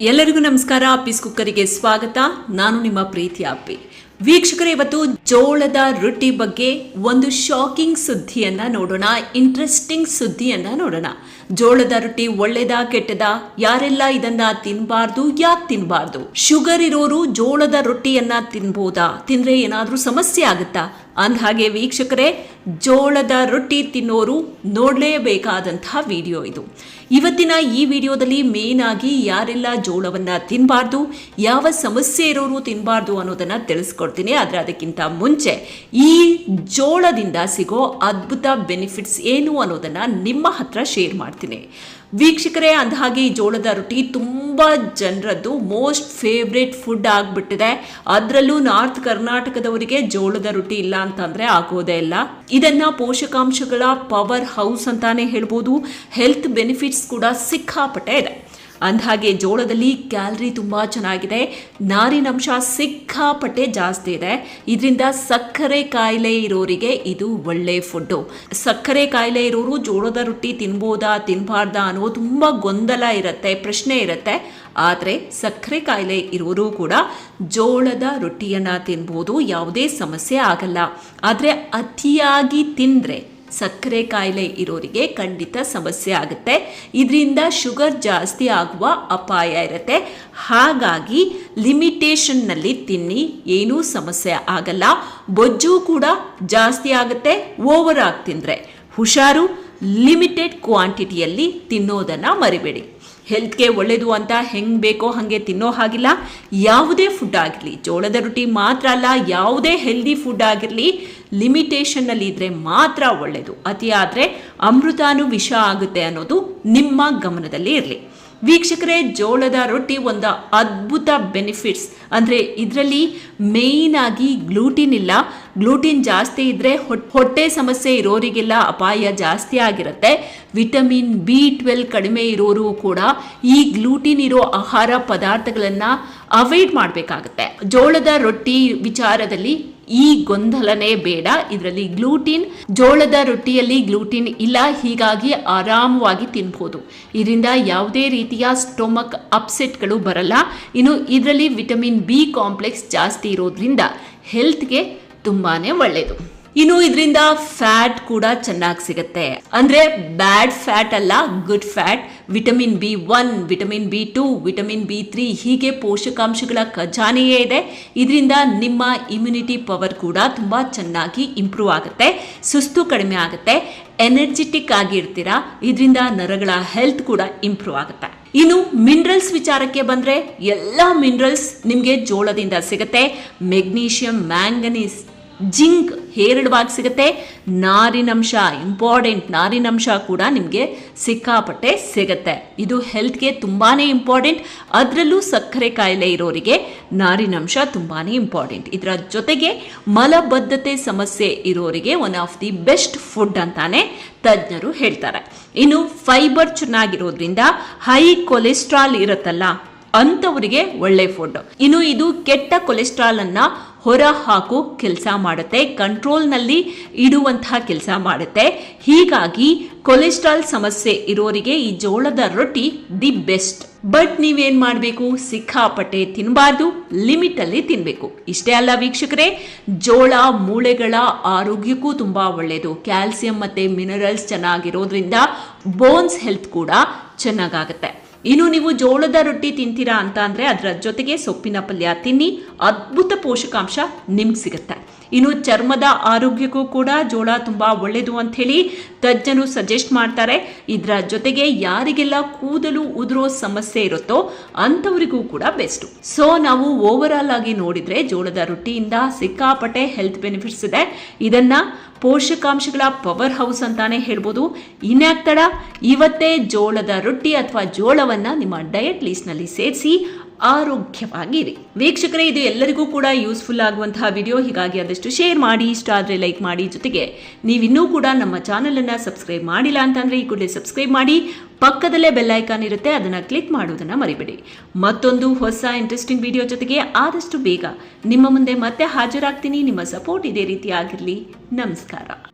ಎಲ್ಲರಿಗೂ ನಮಸ್ಕಾರ. ಪೀಸ್ ಕುಕ್ಕರಿಗೆ ಸ್ವಾಗತ. ನಾನು ನಿಮ್ಮ ಪ್ರೀತಿ ಅಪ್ಪಿ. ವೀಕ್ಷಕರೇ, ಇವತ್ತು ಜೋಳದ ರೊಟ್ಟಿ ಬಗ್ಗೆ ಒಂದು ಶಾಕಿಂಗ್ ಸುದ್ದಿಯನ್ನ ನೋಡೋಣ. ಇಂಟ್ರೆಸ್ಟಿಂಗ್ ಸುದ್ದಿಯನ್ನ ನೋಡೋಣ. ಜೋಳದ ರೊಟ್ಟಿ ಒಳ್ಳೇದ, ಕೆಟ್ಟದ? ಯಾರೆಲ್ಲ ಇದನ್ನ ತಿನ್ಬಾರ್ದು, ಯಾಕೆ ತಿನ್ಬಾರ್ದು? ಶುಗರ್ ಇರೋರು ಜೋಳದ ರೊಟ್ಟಿಯನ್ನ ತಿನ್ಬೋದಾ? ತಿಂದ್ರೆ ಏನಾದರೂ ಸಮಸ್ಯೆ ಆಗುತ್ತಾ? ಅಂದ ಹಾಗೆ ವೀಕ್ಷಕರೇ, ಜೋಳದ ರೊಟ್ಟಿ ತಿನ್ನೋರು ನೋಡಲೇಬೇಕಾದಂತಹ ವಿಡಿಯೋ ಇದು. ಇವತ್ತಿನ ಈ ವಿಡಿಯೋದಲ್ಲಿ ಮೇನ್ ಆಗಿ ಯಾರೆಲ್ಲ ಜೋಳವನ್ನ ತಿನ್ನಬಾರ್ದು ಯಾವ ಸಮಸ್ಯೆ ಇರೋರು ತಿನ್ನಬಾರ್ದು ಅನ್ನೋದನ್ನ ತಿಳಿಸ್ಕೊಡ್ತೀನಿ. ಆದರೆ ಅದಕ್ಕಿಂತ ಮುಂಚೆ ಈ ಜೋಳದಿಂದ ಸಿಗೋ ಅದ್ಭುತ ಬೆನಿಫಿಟ್ಸ್ ಏನು ಅನ್ನೋದನ್ನ ನಿಮ್ಮ ಹತ್ರ ಶೇರ್ ಮಾಡ್ತೀನಿ. ವೀಕ್ಷಕರೇ, ಅಂದಹಾಗೆ ಈ ಜೋಳದ ರೊಟ್ಟಿ ತುಂಬ ಜನರದ್ದು ಮೋಸ್ಟ್ ಫೇವ್ರೇಟ್ ಫುಡ್ ಆಗಿಬಿಟ್ಟಿದೆ. ಅದರಲ್ಲೂ ನಾರ್ತ್ ಕರ್ನಾಟಕದವರಿಗೆ ಜೋಳದ ರೊಟ್ಟಿ ಇಲ್ಲ ಅಂತಂದರೆ ಆಗೋದೇ ಇಲ್ಲ. ಇದನ್ನ ಪೋಷಕಾಂಶಗಳ ಪವರ್ ಹೌಸ್ ಅಂತಾನೆ ಹೇಳ್ಬೋದು. ಹೆಲ್ತ್ ಬೆನಿಫಿಟ್ಸ್ ಕೂಡ ಸಿಕ್ಕಾಪಟ್ಟೆ ಇದೆ. ಅಂದಹಾಗೆ ಜೋಳದಲ್ಲಿ ಕ್ಯಾಲರಿ ತುಂಬ ಚೆನ್ನಾಗಿದೆ. ನಾರಿನಂಶ ಸಿಕ್ಕಾಪಟ್ಟೆ ಜಾಸ್ತಿ ಇದೆ. ಇದರಿಂದ ಸಕ್ಕರೆ ಕಾಯಿಲೆ ಇರೋರಿಗೆ ಇದು ಒಳ್ಳೆ ಫುಡ್ಡು. ಸಕ್ಕರೆ ಕಾಯಿಲೆ ಇರೋರು ಜೋಳದ ರೊಟ್ಟಿ ತಿನ್ಬೋದಾ, ತಿನ್ಬಾರ್ದಾ ಅನ್ನೋ ತುಂಬ ಗೊಂದಲ ಇರುತ್ತೆ, ಪ್ರಶ್ನೆ ಇರುತ್ತೆ. ಆದರೆ ಸಕ್ಕರೆ ಕಾಯಿಲೆ ಇರೋರು ಕೂಡ ಜೋಳದ ರೊಟ್ಟಿಯನ್ನು ತಿನ್ಬೋದು, ಯಾವುದೇ ಸಮಸ್ಯೆ ಆಗಲ್ಲ. ಆದರೆ ಅತಿಯಾಗಿ ತಿಂದರೆ ಸಕ್ಕರೆ ಕಾಯಿಲೆ ಇರೋರಿಗೆ ಖಂಡಿತ ಸಮಸ್ಯೆ ಆಗುತ್ತೆ. ಇದರಿಂದ ಶುಗರ್ ಜಾಸ್ತಿ ಆಗುವ ಅಪಾಯ ಇರುತ್ತೆ. ಹಾಗಾಗಿ ಲಿಮಿಟೇಷನ್ನಲ್ಲಿ ತಿನ್ನಿ, ಏನೂ ಸಮಸ್ಯೆ ಆಗಲ್ಲ. ಬೊಜ್ಜು ಕೂಡ ಜಾಸ್ತಿ ಆಗುತ್ತೆ, ಓವರ್ ಆಗಿ ತಿಂದರೆ. ಹುಷಾರು, ಲಿಮಿಟೆಡ್ ಕ್ವಾಂಟಿಟಿಯಲ್ಲಿ ತಿನ್ನೋದನ್ನು ಮರಿಬೇಡಿ. ಹೆಲ್ತ್ಗೆ ಒಳ್ಳೆಯದು ಅಂತ ಹೆಂಗೆ ಬೇಕೋ ಹಾಗೆ ತಿನ್ನೋ ಹಾಗಿಲ್ಲ. ಯಾವುದೇ ಫುಡ್ ಆಗಿರಲಿ, ಜೋಳದ ರೊಟ್ಟಿ ಮಾತ್ರ ಅಲ್ಲ, ಯಾವುದೇ ಹೆಲ್ದಿ ಫುಡ್ ಆಗಿರಲಿ ಲಿಮಿಟೇಷನ್ನಲ್ಲಿ ಇದ್ದರೆ ಮಾತ್ರ ಒಳ್ಳೆಯದು ಅತಿಯಾದರೆ ಅಮೃತಾನು ವಿಷ ಆಗುತ್ತೆ ಅನ್ನೋದು ನಿಮ್ಮ ಗಮನದಲ್ಲಿ ಇರಲಿ. ವೀಕ್ಷಕರೇ, ಜೋಳದ ರೊಟ್ಟಿ ಒಂದು ಅದ್ಭುತ ಬೆನಿಫಿಟ್ಸ್ ಅಂದರೆ ಇದರಲ್ಲಿ ಮೇಯ್ನ್ ಆಗಿ ಗ್ಲೂಟಿನ್ ಇಲ್ಲ. ಗ್ಲೂಟಿನ್ ಜಾಸ್ತಿ ಇದ್ದರೆ ಹೊಟ್ಟೆ ಸಮಸ್ಯೆ ಇರೋರಿಗೆಲ್ಲ ಅಪಾಯ ಜಾಸ್ತಿ ಆಗಿರುತ್ತೆ. ವಿಟಮಿನ್ ಬಿ ಟ್ವೆಲ್ ಕಡಿಮೆ ಇರೋರು ಕೂಡ ಈ ಗ್ಲೂಟಿನ್ ಇರೋ ಆಹಾರ ಪದಾರ್ಥಗಳನ್ನು ಅವಾಯ್ಡ್ ಮಾಡಬೇಕಾಗುತ್ತೆ. ಜೋಳದ ರೊಟ್ಟಿ ವಿಚಾರದಲ್ಲಿ ಈ ಗೊಂದಲನೇ ಬೇಡ. ಇದರಲ್ಲಿ ಗ್ಲೂಟಿನ್, ಜೋಳದ ರೊಟ್ಟಿಯಲ್ಲಿ ಗ್ಲೂಟಿನ್ ಇಲ್ಲ. ಹೀಗಾಗಿ ಆರಾಮವಾಗಿ ತಿನ್ಬೋದು. ಇದರಿಂದ ಯಾವುದೇ ರೀತಿಯ ಸ್ಟೊಮಕ್ ಅಪ್ಸೆಟ್ಗಳು ಬರಲ್ಲ. ಇನ್ನು ಇದರಲ್ಲಿ ವಿಟಮಿನ್ ಬಿ ಕಾಂಪ್ಲೆಕ್ಸ್ ಜಾಸ್ತಿ ಇರೋದ್ರಿಂದ ಹೆಲ್ತ್ಗೆ ತುಂಬಾ ಒಳ್ಳೆಯದು ಇನ್ನು ಇದರಿಂದ ಫ್ಯಾಟ್ ಕೂಡ ಚೆನ್ನಾಗಿ ಸಿಗುತ್ತೆ. ಅಂದ್ರೆ ಬ್ಯಾಡ್ ಫ್ಯಾಟ್ ಅಲ್ಲ good fat vitamin B one vitamin B two vitamin B three ಹೀಗೆ ಪೋಷಕಾಂಶಗಳ ಖಜಾನೆಯೇ ಇದೆ. ಇದರಿಂದ ನಿಮ್ಮ ಇಮ್ಯುನಿಟಿ ಪವರ್ ಕೂಡ ತುಂಬ ಚೆನ್ನಾಗಿ ಇಂಪ್ರೂವ್ ಆಗುತ್ತೆ, ಸುಸ್ತು ಕಡಿಮೆ ಆಗುತ್ತೆ ಎನರ್ಜೆಟಿಕ್ ಆಗಿರ್ತೀರಾ, ಇದರಿಂದ ನರಗಳ ಹೆಲ್ತ್ ಕೂಡ ಇಂಪ್ರೂವ್ ಆಗುತ್ತೆ. ಇನ್ನು ಮಿನರಲ್ಸ್ ವಿಚಾರಕ್ಕೆ ಬಂದರೆ, ಎಲ್ಲ ಮಿನರಲ್ಸ್ ನಿಮಗೆ ಜೋಳದಿಂದ ಸಿಗುತ್ತೆ ಮೆಗ್ನೀಷಿಯಂ ಮ್ಯಾಂಗನೀಸ್ ಜಿಂಕ್ ಹೇರಳವಾಗಿ ಸಿಗುತ್ತೆ. ನಾರಿನಂಶ ಇಂಪಾರ್ಟೆಂಟ್ ನಾರಿನಂಶ ಕೂಡ ನಿಮಗೆ ಸಿಕ್ಕಾಪಟ್ಟೆ ಸಿಗುತ್ತೆ. ಇದು ಹೆಲ್ತ್ಗೆ ತುಂಬಾ ಇಂಪಾರ್ಟೆಂಟ್ ಅದರಲ್ಲೂ ಸಕ್ಕರೆ ಕಾಯಿಲೆ ಇರೋರಿಗೆ ನಾರಿನಂಶ ತುಂಬಾ ಇಂಪಾರ್ಟೆಂಟ್ ಇದರ ಜೊತೆಗೆ ಮಲಬದ್ಧತೆ ಸಮಸ್ಯೆ ಇರೋರಿಗೆ one of the best food ಅಂತಾನೆ ತಜ್ಞರು ಹೇಳ್ತಾರೆ. ಇನ್ನು ಫೈಬರ್ ಚೆನ್ನಾಗಿರೋದ್ರಿಂದ ಹೈ ಕೊಲೆಸ್ಟ್ರಾಲ್ ಇರುತ್ತಲ್ಲ, ಅಂಥವರಿಗೆ ಒಳ್ಳೆ ಫುಡ್ ಇನ್ನು ಇದು ಕೆಟ್ಟ ಕೊಲೆಸ್ಟ್ರಾಲ್ ಅನ್ನ ಹೊರ ಹಾಕೋ ಕೆಲಸ ಮಾಡುತ್ತೆ ಕಂಟ್ರೋಲ್ನಲ್ಲಿ ಇಡುವಂತಹ ಕೆಲಸ ಮಾಡುತ್ತೆ. ಹೀಗಾಗಿ ಕೊಲೆಸ್ಟ್ರಾಲ್ ಸಮಸ್ಯೆ ಇರೋರಿಗೆ ಈ ಜೋಳದ ರೊಟ್ಟಿ ದಿ ಬೆಸ್ಟ್ ಬಟ್ ನೀವೇನ್ ಮಾಡಬೇಕು? ಸಿಕ್ಕಾಪಟ್ಟೆ ತಿನ್ನಬಾರ್ದು ಲಿಮಿಟ್ ಅಲ್ಲಿ ತಿನ್ಬೇಕು. ಇಷ್ಟೇ ಅಲ್ಲ ವೀಕ್ಷಕರೇ, ಜೋಳ ಮೂಳೆಗಳ ಆರೋಗ್ಯಕ್ಕೂ ತುಂಬಾ ಒಳ್ಳೆಯದು ಕ್ಯಾಲ್ಸಿಯಂ ಮತ್ತೆ ಮಿನರಲ್ಸ್ ಚೆನ್ನಾಗಿರೋದ್ರಿಂದ ಬೋನ್ಸ್ ಹೆಲ್ತ್ ಕೂಡ ಚೆನ್ನಾಗಾಗುತ್ತೆ. ಇನ್ನು ನೀವು ಜೋಳದ ರೊಟ್ಟಿ ತಿಂತೀರಾ ಅಂತ ಅಂದರೆ ಅದರ ಜೊತೆಗೆ ಸೊಪ್ಪಿನ ಪಲ್ಯ ತಿನ್ನಿ. ಅದ್ಭುತ ಪೋಷಕಾಂಶ ನಿಮ್ಗೆ ಸಿಗುತ್ತೆ. ಇನ್ನು ಚರ್ಮದ ಆರೋಗ್ಯಕ್ಕೂ ಕೂಡ ಜೋಳ ತುಂಬಾ ಒಳ್ಳೆಯದು ಅಂತ ಹೇಳಿ ತಜ್ಞರು ಸಜೆಸ್ಟ್ ಮಾಡ್ತಾರೆ. ಇದರ ಜೊತೆಗೆ ಯಾರಿಗೆಲ್ಲ ಕೂದಲು ಉದುರೋ ಸಮಸ್ಯೆ ಇರುತ್ತೋ ಅಂಥವರಿಗೂ ಕೂಡ ಬೆಸ್ಟ್ ಸೊ ನಾವು ಓವರ್ ಆಗಿ ನೋಡಿದ್ರೆ ಜೋಳದ ರೊಟ್ಟಿಯಿಂದ ಸಿಕ್ಕಾಪಟ್ಟೆ ಹೆಲ್ತ್ ಬೆನಿಫಿಟ್ಸ್ ಇದೆ. ಇದನ್ನ ಪೋಷಕಾಂಶಗಳ ಪವರ್ ಹೌಸ್ ಅಂತಾನೆ ಹೇಳ್ಬೋದು. ಇನ್ಯಾಕ್ತಡ ಇವತ್ತೇ ಜೋಳದ ರೊಟ್ಟಿ ಅಥವಾ ಜೋಳವನ್ನ ನಿಮ್ಮ ಡಯಟ್ ಲೀಸ್ಟ್ನಲ್ಲಿ ಸೇರಿಸಿ ಆರೋಗ್ಯವಾಗಿರಿ. ವೀಕ್ಷಕರೇ, ಇದು ಎಲ್ಲರಿಗೂ ಕೂಡ ಯೂಸ್ಫುಲ್ ಆಗುವಂತಹ ವಿಡಿಯೋ ಹೀಗಾಗಿ ಆದಷ್ಟು ಶೇರ್ ಮಾಡಿ, ಇಷ್ಟ ಆದರೆ ಲೈಕ್ ಮಾಡಿ. ಜೊತೆಗೆ ನೀವಿನ್ನೂ ಕೂಡ ನಮ್ಮ ಚಾನಲನ್ನು ಸಬ್ಸ್ಕ್ರೈಬ್ ಮಾಡಿಲ್ಲ ಅಂತಂದರೆ ಈ ಕೂಡಲೇ ಸಬ್ಸ್ಕ್ರೈಬ್ ಮಾಡಿ. ಪಕ್ಕದಲ್ಲೇ ಬೆಲ್ ಐಕಾನ್ ಇರುತ್ತೆ, ಅದನ್ನು ಕ್ಲಿಕ್ ಮಾಡುವುದನ್ನು ಮರಿಬೇಡಿ. ಮತ್ತೊಂದು ಹೊಸ ಇಂಟ್ರೆಸ್ಟಿಂಗ್ ವಿಡಿಯೋ ಜೊತೆಗೆ ಆದಷ್ಟು ಬೇಗ ನಿಮ್ಮ ಮುಂದೆ ಮತ್ತೆ ಹಾಜರಾಗ್ತೀನಿ. ನಿಮ್ಮ ಸಪೋರ್ಟ್ ಇದೇ ರೀತಿ ಆಗಿರಲಿ. ನಮಸ್ಕಾರ.